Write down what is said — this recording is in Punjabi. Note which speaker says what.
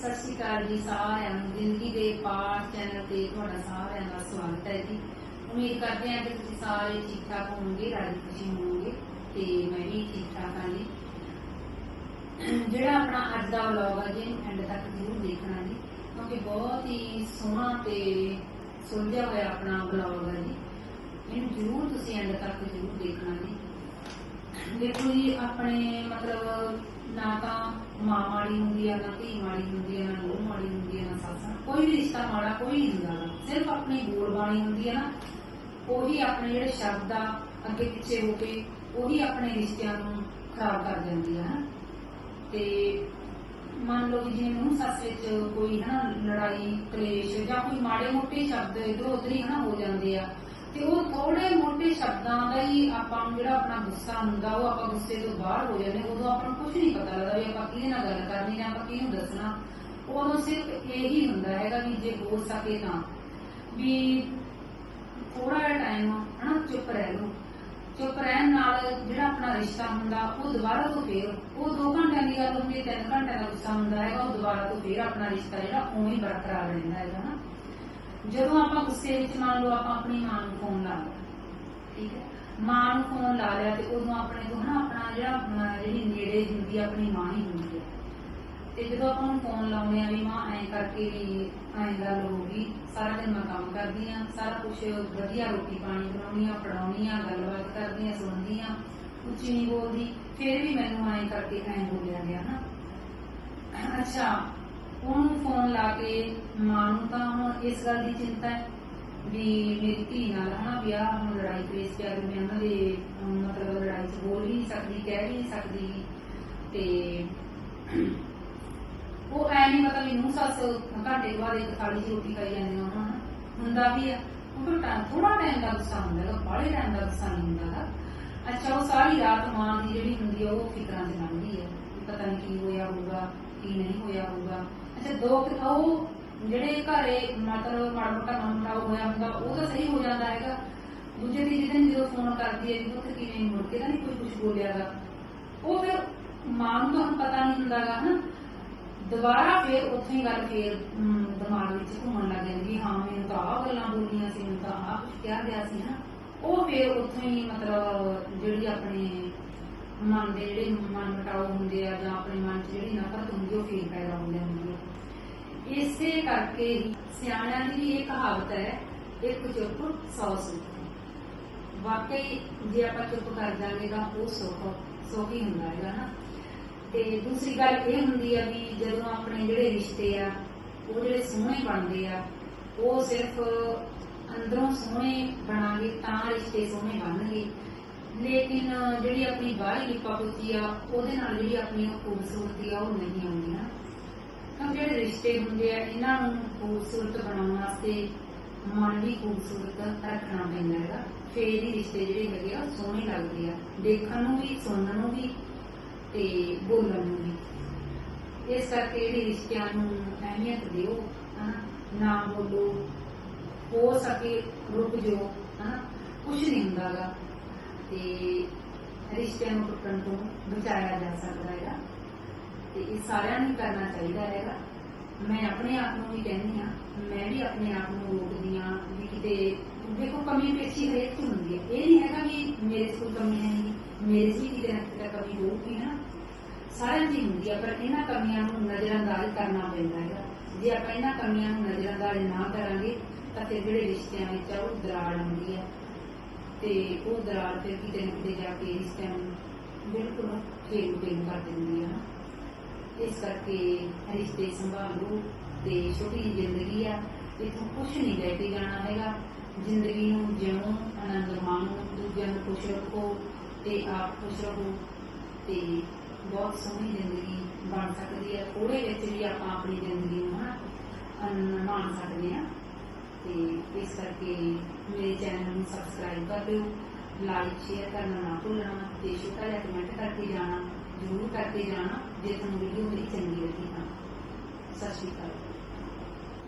Speaker 1: ਸਤਿ ਸ਼੍ਰੀ ਅਕਾਲ ਜੀ ਸਾਰਿਆਂ ਨੂੰ। ਜ਼ਿੰਦਗੀ ਦੇ ਪਾਠ ਚੈਨਲ ਤੇ ਤੁਹਾਡਾ ਸਾਰਿਆਂ ਦਾ ਸਵਾਗਤ ਹੈ ਜੀ। ਉਮੀਦ ਕਰਦੇ ਹਾਂ ਕਿ ਤੁਸੀਂ ਸਾਰੇ ਠੀਕ ਠਾਕ ਹੋਵੋਗੇ, ਰਾਜੀ ਖੁਸ਼ੀ ਹੋਵੋਗੇ ਤੇ ਮੈਂ ਵੀ ਠੀਕ ਠਾਕ ਹਾਂ ਜੀ। ਜਿਹੜਾ ਆਪਣਾ ਅੱਜ ਦਾ ਵਲੌਗ ਹੈ ਜੀ ਐਂਡ ਤੱਕ ਜ਼ਰੂਰ ਦੇਖਣਾ ਜੀ, ਕਿਉਂਕਿ ਬਹੁਤ ਹੀ ਸੋਹਣਾ ਤੇ ਸੁਲਝਿਆ ਹੋਇਆ ਆਪਣਾ ਵਲੌਗ ਹੈ ਜੀ। ਇਹਨੂੰ ਜ਼ਰੂਰ ਤੁਸੀਂ ਐਂਡ ਤੱਕ ਜ਼ਰੂਰ ਦੇਖਣਾ ਜੀ। ਦੇਖੋ ਜੀ, ਆਪਣੇ ਮਤਲਬ ਨਾ ਤਾਂ ਮਾਂ ਮਾੜੀ ਹੁੰਦੀ ਆ, ਨਾ ਧੀ ਮਾੜੀ ਹੁੰਦੀ ਆ, ਨਾ ਨੂੰਹ ਮਾੜੀ ਹੁੰਦੀ ਆ, ਨਾ ਸੱਸ ਕੋਈ ਵੀ ਰਿਸ਼ਤਾ ਮਾੜਾ ਕੋਈ ਨਹੀਂ ਹੁੰਦਾ ਸਿਰਫ ਆਪਣੀ ਬੋਲ ਬਾਣੀ ਹੁੰਦੀ ਆ ਨਾ, ਉਹੀ ਆਪਣੇ ਜਿਹੜੇ ਸ਼ਬਦ ਆ, ਅੱਗੇ ਪਿੱਛੇ ਹੋ ਕੇ ਉਹੀ ਆਪਣੇ ਰਿਸ਼ਤਿਆਂ ਨੂੰ ਖਰਾਬ ਕਰ ਜਾਂਦੀ ਆ ਹਨਾ ਤੇ ਮੰਨ ਲਓ ਕਿ ਜਿਵੇਂ ਸੱਸ ਵਿੱਚ ਕੋਈ ਹਨਾ, ਲੜਾਈ, ਕਲੇਸ਼ ਜਾਂ ਕੋਈ ਮਾੜੇ ਮੋਟੇ ਸ਼ਬਦ ਇਧਰੋਂ ਉਧਰ ਹੀ ਹਨਾ ਹੋ ਜਾਂਦੇ ਆ। ਤੇ ਉਹ ਥੋੜੇ ਮੋਟੇ ਸ਼ਬਦਾਂ ਦਾ ਹੀ ਆਪਾਂ ਨੂੰ ਜਿਹੜਾ ਆਪਣਾ ਗੁੱਸਾ ਹੁੰਦਾ, ਉਹ ਆਪਾਂ ਗੁੱਸੇ ਤੋਂ ਬਾਹਰ ਹੋ ਜਾਂਦੇ ਉਦੋਂ ਆਪਾਂ ਨੂੰ ਕੁਝ ਨਹੀਂ ਪਤਾ ਲੱਗਦਾ ਵੀ ਆਪਾਂ ਕਿਹਦੇ ਨਾਲ ਗੱਲ ਕਰਨੀ ਜਾਂ ਆਪਾਂ ਕਿਹਨੂੰ ਦੱਸਣਾ। ਉਦੋਂ ਸਿਰਫ ਇਹੀ ਹੁੰਦਾ ਹੈਗਾ ਵੀ ਜੇ ਹੋ ਸਕੇ ਤਾਂ। ਵੀ ਥੋੜਾ ਜਿਹਾ ਟਾਈਮ ਹਨਾ, ਚੁੱਪ ਰਹਿ ਲਓ। ਚੁੱਪ ਰਹਿਣ ਨਾਲ ਜਿਹੜਾ ਆਪਣਾ ਰਿਸ਼ਤਾ ਹੁੰਦਾ, ਉਹ ਦੁਬਾਰਾ ਤੋਂ ਫੇਰ, ਉਹ 2 ਘੰਟਿਆਂ ਦੀ ਗੱਲ ਹੁੰਦੀ ਹੈ 3 ਘੰਟਿਆਂ ਦਾ ਗੁੱਸਾ ਹੁੰਦਾ ਹੈਗਾ, ਉਹ ਦੁਬਾਰਾ ਤੋਂ ਫੇਰ ਆਪਣਾ ਰਿਸ਼ਤਾ ਜਿਹੜਾ ਉਵੇਂ ਹੀ ਬਰਕਰਾਰ ਰਹਿੰਦਾ ਹੈਗਾ ਨਾ ਜਦੋਂ ਆਪਾਂ ਗੁੱਸੇ ਵਿੱਚ ਮੰਨ ਲਓ ਆਪਾਂ ਆਪਣੀ ਮਾਂ ਨੂੰ ਫੋਨ ਲਾ ਲਿਆ, ਠੀਕ ਹੈ? ਮਾਂ ਨੂੰ ਫੋਨ ਲਾ ਲਿਆ ਤੇ ਉਦੋਂ ਆਪਣੇ ਤੋਂ ਹਨਾ ਆਪਣਾ ਜਿਹੜਾ ਜਿਹੜੀ ਨੇੜੇ ਹੁੰਦੀ ਆਪਣੀ ਮਾਂ ਹੀ ਹੁੰਦੀ ਹੈ ਤੇ ਜਦੋਂ ਆਪਾਂ ਨੂੰ ਫੋਨ ਲਾਉਂਦੇ ਆ ਵੀ ਮਾਂ, ਐਂ ਕਰਕੇ ਵੀ ਐਂ ਗੱਲ ਹੋ ਗਈ, ਸਾਰਾ ਦਿਨ ਮੈਂ ਕੰਮ ਕਰਦੀ ਆ, ਸਾਰਾ ਕੁਝ ਵਧੀਆ ਰੋਟੀ ਪਾਣੀ ਬਣਾਉਣੀ ਆ ਪੜਾਉਣੀ ਆ, ਗੱਲਬਾਤ ਕਰਦੀ ਆ, ਸੁਣਦੀ ਆ ਉੱਚੀ ਨਹੀਂ ਬੋਲਦੀ, ਫਿਰ ਵੀ ਮੈਨੂੰ ਐਂ ਕਰਕੇ ਐਂ ਹੋ ਗਿਆ ਨਾ ਅੱਛਾ ਉਹਨੂੰ ਫੋਨ ਲਾ ਕੇ ਮਾਂ ਨੂੰ ਤਾਂ ਹੁਣ ਇਸ ਗੱਲ ਦੀ ਚਿੰਤਾ ਹੈ ਵੀ ਮੇਰੀ ਧੀ ਨਾਲ ਹਨਾ ਵਿਆਹ ਹੁਣ ਲੜਾਈ ਕਲੇਸ਼ ਪਿਆ ਵੀ ਮੈਂ ਉਹਨਾਂ ਦੇ ਮਤਲਬ ਲੜਾਈ 'ਚ ਬੋਲ ਵੀ ਨਹੀਂ ਸਕਦੀ, ਕਹਿ ਵੀ ਨਹੀਂ ਸਕਦੀ। ਤੇ ਉਹ ਐ ਨਹੀਂ ਪਤਾ ਵੀ ਸੱਸ ਘੰਟੇ ਬਾਅਦ ਇੱਕ ਥਾਲੀ 'ਚ ਰੋਟੀ ਖਾਈ ਜਾਂਦੇ ਉਹਨਾਂ ਨੂੰ ਹੁੰਦਾ ਵੀ ਆ। ਉਹ ਫਿਰ ਥੋੜਾ ਟਾਈਮ ਦਾ ਗੁੱਸਾ ਹੁੰਦਾ ਹੈਗਾ, ਬਾਹਲੇ ਟਾਈਮ ਦਾ ਗੁੱਸਾ ਨਹੀਂ ਹੁੰਦਾ ਗਾ ਅੱਛਾ, ਉਹ ਸਾਰੀ ਰਾਤ ਮਾਂ ਦੀ ਜਿਹੜੀ ਹੁੰਦੀ ਆ, ਉਹ ਫਿਕਰਾਂ 'ਚ ਲੰਘਦੀ ਹੈ ਪਤਾ ਨਹੀਂ ਕੀ ਹੋਇਆ ਹੋਊਗਾ। ਕੀ ਨਹੀਂ ਹੋਇਆ ਹੋਊਗਾ। ਅੱਛਾ, ਦੋ ਕੁ- ਉਹ ਜਿਹੜੇ ਘਰੇ ਮਤਲਬ ਮਾੜਾ ਮੋਟਾ ਕੰਮ ਹੋਇਆ ਹੁੰਦਾ ਉਹ ਤਾਂ ਸਹੀ ਹੋ ਜਾਂਦਾ ਹੈਗਾ। ਦੂਜੇ ਦੀ ਦਿਨ ਜਦੋਂ ਫੋਨ ਕਰਦੀ ਹੈ ਵੀ ਉੱਥੇ ਕਿਵੇਂ ਮੁੜ ਕੇ ਤਾਂ ਨਹੀਂ ਕੋਈ ਕੁਝ ਬੋਲਿਆਗਾ। ਉਹ ਫਿਰ ਮਾਂ ਨੂੰ ਤਾਂ ਪਤਾ ਨਹੀਂ ਹੁੰਦਾਗਾ, ਹਨਾ? ਦੁਬਾਰਾ ਫੇਰ ਉੱਥੇ ਹੀ ਗੱਲ ਫੇਰ ਦਿਮਾਗ ਵਿੱਚ ਘੁੰਮਣ ਲੱਗ ਜਾਂਦੀ ਹਾਂ ਮੈਨੂੰ ਤਾਂ ਆਹ ਗੱਲਾਂ ਬੋਲੀਆਂ ਸੀ, ਮੈਨੂੰ ਤਾਂ ਆਹ ਕੁਝ ਕਿਹਾ ਗਿਆ ਸੀ, ਹਨਾ? ਉਹ ਫੇਰ ਉੱਥੇ ਹੀ ਮਤਲਬ ਜਿਹੜੀ ਆਪਣੀ ਮਨ ਦੇ ਜਿਹੜੇ ਮਨ ਮਟਾਓ ਹੁੰਦੇ ਆ ਜਾਂ ਆਪਣੇ ਮਨ 'ਚ ਜਿਹੜੀ ਨਫ਼ਰਤ ਹੁੰਦੀ ਉਹ ਫੇਰ ਪੈਦਾ ਹੋ ਜਾਂਦੀ ਹੈ ਇਸੇ ਕਰਕੇ ਹੀ ਸਿਆਣਿਆਂ ਦੀ ਵੀ ਇਹ ਕਹਾਵਤ ਹੈ, ਇੱਕ ਚੁੱਪ ਸੌ ਸੁੱਖ। ਵਾਕਈ ਜੇ ਆਪਾਂ ਚੁੱਪ ਕਰ ਜਾਵਾਂਗੇ ਤਾਂ ਉਹ ਸੁੱਖ ਸੁੱਖ ਹੁੰਦਾ ਹੈਗਾ ਨਾ। ਤੇ ਦੂਸਰੀ ਗੱਲ ਇਹ ਹੁੰਦੀ ਆ ਵੀ ਜਦੋਂ ਆਪਣੇ ਜਿਹੜੇ ਰਿਸ਼ਤੇ ਆ, ਉਹ ਜਿਹੜੇ ਸੋਹਣੇ ਬਣਦੇ ਆ, ਉਹ ਸਿਰਫ ਅੰਦਰੋਂ ਸੋਹਣੇ ਬਣਾਂਗੇ ਤਾਂ ਰਿਸ਼ਤੇ ਸੋਹਣੇ ਬਣਨਗੇ। ਲੇਕਿਨ ਜਿਹੜੀ ਆਪਣੀ ਬਾਹਰੀ ਲਿਪਾ ਪੁੱਤੀ ਆ, ਉਹਦੇ ਨਾਲ ਜਿਹੜੀ ਆਪਣੀ ਉਹ ਖੂਬਸੂਰਤੀ ਆ, ਉਹ ਨਹੀਂ ਆਉਂਦੀ ਨਾ। ਕਿਉਂਕਿ ਜਿਹੜੇ ਰਿਸ਼ਤੇ ਹੁੰਦੇ ਆ, ਇਹਨਾਂ ਨੂੰ ਖੂਬਸੂਰਤ ਬਣਾਉਣ ਵਾਸਤੇ ਮਨ ਵੀ ਖੂਬਸੂਰਤ ਰੱਖਣਾ ਪੈਂਦਾ ਹੈਗਾ। ਫੇਰ ਹੀ ਰਿਸ਼ਤੇ ਜਿਹੜੇ ਹੈਗੇ ਆ ਸੋਹਣੇ ਲੱਗਦੇ ਆ। ਦੇਖਣ ਨੂੰ ਵੀ, ਸੁਣਨ ਨੂੰ ਵੀ ਤੇ ਬੋਲਣ ਨੂੰ ਵੀ। ਇਸ ਕਰਕੇ ਜਿਹੜੇ ਰਿਸ਼ਤਿਆਂ ਨੂੰ ਅਹਿਮੀਅਤ ਦਿਓ ਨਾ ਬੋਲੋ। ਹੋ ਸਕੇ, ਰੁਕ ਜਾਓ, ਹਨਾ। ਕੁਝ ਨਹੀਂ ਹੁੰਦਾਗਾ। ਤੇ ਰਿਸ਼ਤਿਆਂ ਨੂੰ ਟੁੱਟਣ ਤੋਂ ਬਚਾਇਆ ਜਾ ਸਕਦਾ ਹੈਗਾ। ਤੇ ਇਹ ਸਾਰਿਆਂ ਨੂੰ ਕਰਨਾ ਚਾਹੀਦਾ ਹੈਗਾ। ਮੈਂ ਆਪਣੇ ਆਪ ਨੂੰ ਵੀ ਕਹਿੰਦੀ ਆ ਮੈਂ ਵੀ ਆਪਣੇ ਆਪ ਨੂੰ ਰੋਕਦੀ ਆ ਵੀ ਕਿਤੇ ਦੇਖੋ ਕਮੀ ਪੇਸ਼ੀ ਹਰੇਕ ਚ ਹੁੰਦੀ ਹੈ। ਇਹ ਨਹੀਂ ਹੈਗਾ ਵੀ ਮੇਰੇ ਕੋਲ ਕਮੀ ਹੈ ਨਹੀਂ, ਮੇਰੇ 'ਚ ਵੀ ਕਿਤੇ ਨਾ ਕਿਤੇ ਕਮੀ ਹੋਊਗੀ ਨਾ। ਸਾਰਿਆਂ 'ਚ ਹੀ ਹੁੰਦੀ ਆ ਪਰ ਇਹਨਾਂ ਕਮੀਆਂ ਨੂੰ ਨਜ਼ਰਅੰਦਾਜ਼ ਕਰਨਾ ਪੈਂਦਾ ਹੈਗਾ। ਜੇ ਆਪਾਂ ਇਹਨਾਂ ਕਮੀਆਂ ਨੂੰ ਨਜ਼ਰਅੰਦਾਜ਼ ਨਾ ਕਰਾਂਗੇ, ਤਾਂ ਫਿਰ ਜਿਹੜੇ ਰਿਸ਼ਤਿਆਂ ਵਿੱਚ ਆ ਉਹ ਦਰਾੜ ਹੁੰਦੀ ਹੈ। ਤੇ ਉਹ ਦਰਾਰ ਫਿਰ ਕਿਤੇ ਨਾ ਕਿਤੇ ਜਾ ਕੇ ਰਿਸ਼ਤਿਆਂ ਨੂੰ ਬਿਲਕੁਲ ਖੇਲ ਖੇਲ ਕਰ ਦਿੰਦੀ ਆ। ਨਾ ਇਸ ਕਰਕੇ ਰਿਸ਼ਤੇ ਸੰਭਾਲੋ ਤੇ ਛੋਟੀ ਜਿਹੀ ਜ਼ਿੰਦਗੀ ਆ। ਇਥੋਂ ਕੁਝ ਨਹੀਂ ਲੈ ਕੇ ਜਾਣਾ ਹੈਗਾ। ਜ਼ਿੰਦਗੀ ਨੂੰ ਜਿਉਂ, ਆਨੰਦ ਮਾਣੋ, ਦੂਜਿਆਂ ਨੂੰ ਖੁਸ਼ ਰੱਖੋ ਤੇ ਆਪ ਖੁਸ਼ ਰਹੋ ਤੇ ਬਹੁਤ ਸੋਹਣੀ ਜ਼ਿੰਦਗੀ ਬਣ ਸਕਦੀ ਹੈ ਥੋੜੇ ਵਿੱਚ ਵੀ ਆਪਾਂ ਆਪਣੀ ਜ਼ਿੰਦਗੀ ਨੂੰ ਹਨਾ ਅਨ- ਮਾਣ ਸਕਦੇ ਆ। ਤੇ ਇਸ ਕਰਕੇ ਮੇਰੇ ਚੈਨਲ ਨੂੰ ਸਬਸਕ੍ਰਾਈਬ ਕਰ ਦਿਓ ਲਾਈਕ ਸ਼ੇਅਰ ਕਰਨਾ ਨਾ ਭੁੱਲਣਾ, ਤੇ ਛੋਟਾ ਜਿਹਾ ਕਮੈਂਟ ਕਰਕੇ ਜਾਣਾ, ਜ਼ਰੂਰ ਕਰਕੇ ਜਾਣਾ, ਜੇ ਤੁਹਾਨੂੰ ਵੀਡੀਓ ਮੇਰੀ ਚੰਗੀ ਲੱਗੀ ਤਾਂ। ਸਤਿ ਸ਼੍ਰੀ ਅਕਾਲ।